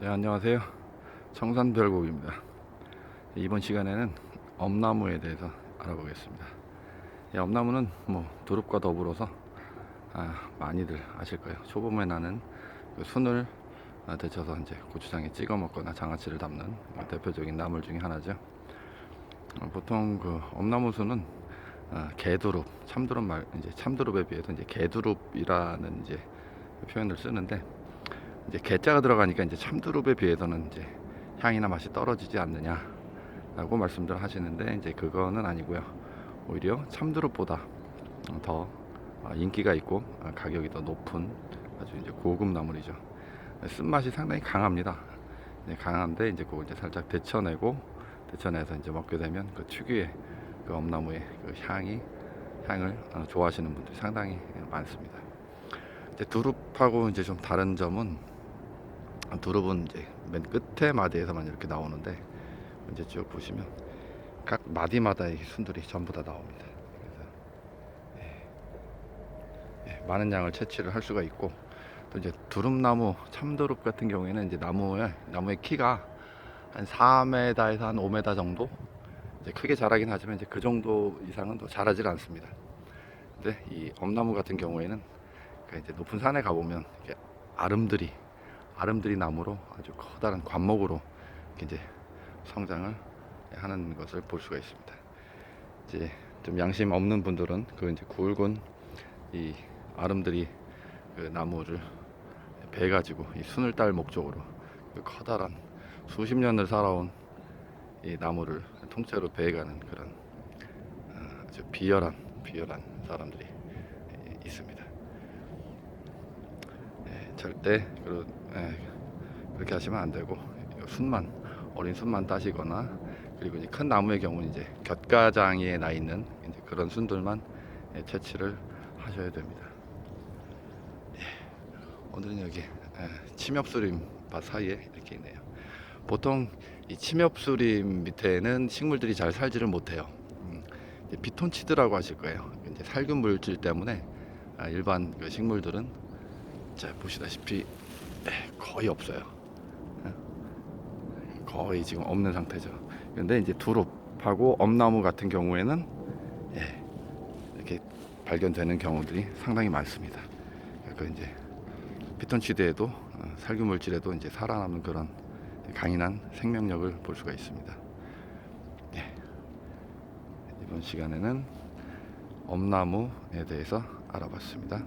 네 안녕하세요. 청산별곡입니다. 이번 시간에는 엄나무에 대해서 알아보겠습니다. 이 엄나무는 뭐 두릅과 더불어서 아, 많이들 아실 거예요. 초봄에 나는 그 순을 아, 데쳐서 이제 고추장에 찍어 먹거나 장아찌를 담는 대표적인 나물 중에 하나죠. 어, 보통 그 엄나무 순은 아, 개두릅 참두릅 말 이제 참두릅에 비해서 이제 개두릅이라는 이제 표현을 쓰는데 이제 개자가 들어가니까 이제 참두릅에 비해서는 이제 향이나 맛이 떨어지지 않느냐라고 말씀들 하시는데 이제 그거는 아니고요. 오히려 참두릅보다 더 아, 인기가 있고 아, 가격이 더 높은 아주 이제 고급 나물이죠. 쓴맛이 상당히 강합니다. 네, 강한데 이제 그걸 이제 살짝 데쳐내고 데쳐내서 이제 먹게 되면 그 특유의 그 엄나무의 그 향이 향을 어, 좋아하시는 분들이 상당히 많습니다. 이제 두릅하고 이제 좀 다른 점은 두릅은 이제 맨 끝에 마디에서만 이렇게 나오는데 이제 쭉 보시면 각 마디마다의 순들이 전부 다 나옵니다. 그래서 예, 예, 많은 양을 채취를 할 수가 있고 또 이제 두릅나무 참두릅 같은 경우에는 이제 나무의 나무의 키가 한 4m에서 한 5m 정도 이제 크게 자라긴 하지만 이제 그 정도 이상은 또 자라질 않습니다. 근데 이 엄나무 같은 경우에는 그 이제 높은 산에 가보면 아름드리 아름드리 나무로 아주 커다란 관목으로 이제 성장을 하는 것을 볼 수가 있습니다. 이제 좀 양심 없는 분들은 그 이제 굵은 이 아름드리 그 나무를 배 가지고 이 순을 딸 목적으로 그 커다란 수십 년을 살아온 이 나무를 통째로 베가는 그런 어, 아주 비열한 비열한 사람들이 있습니다. 예, 절대 그러, 예, 그렇게 하시면 안 되고 순만 어린 순만 따시거나 그리고 이제 큰 나무의 경우는 이제 곁가장에 나 있는 이제 그런 순들만 예, 채취를 하셔야 됩니다. 예, 오늘은 여기 예, 침엽수림 밭 사이에 이렇게 있네요. 보통 이 침엽수림 밑에는 식물들이 잘 살지를 못해요. 음, 이제 피톤치드라고 하실 거예요. 살균 물질 때문에 아, 일반 그 식물들은 자 보시다시피 예, 거의 없어요. 예, 거의 지금 없는 상태죠. 근데 이제 두릅하고 엄나무 같은 경우에는 예, 이렇게 발견되는 경우들이 상당히 많습니다. 그 이제 피톤치드에도 어, 살균 물질에도 이제 살아남는 그런 강인한 생명력을 볼 수가 있습니다. 예, 이번 시간에는 엄나무에 대해서 알아봤습니다.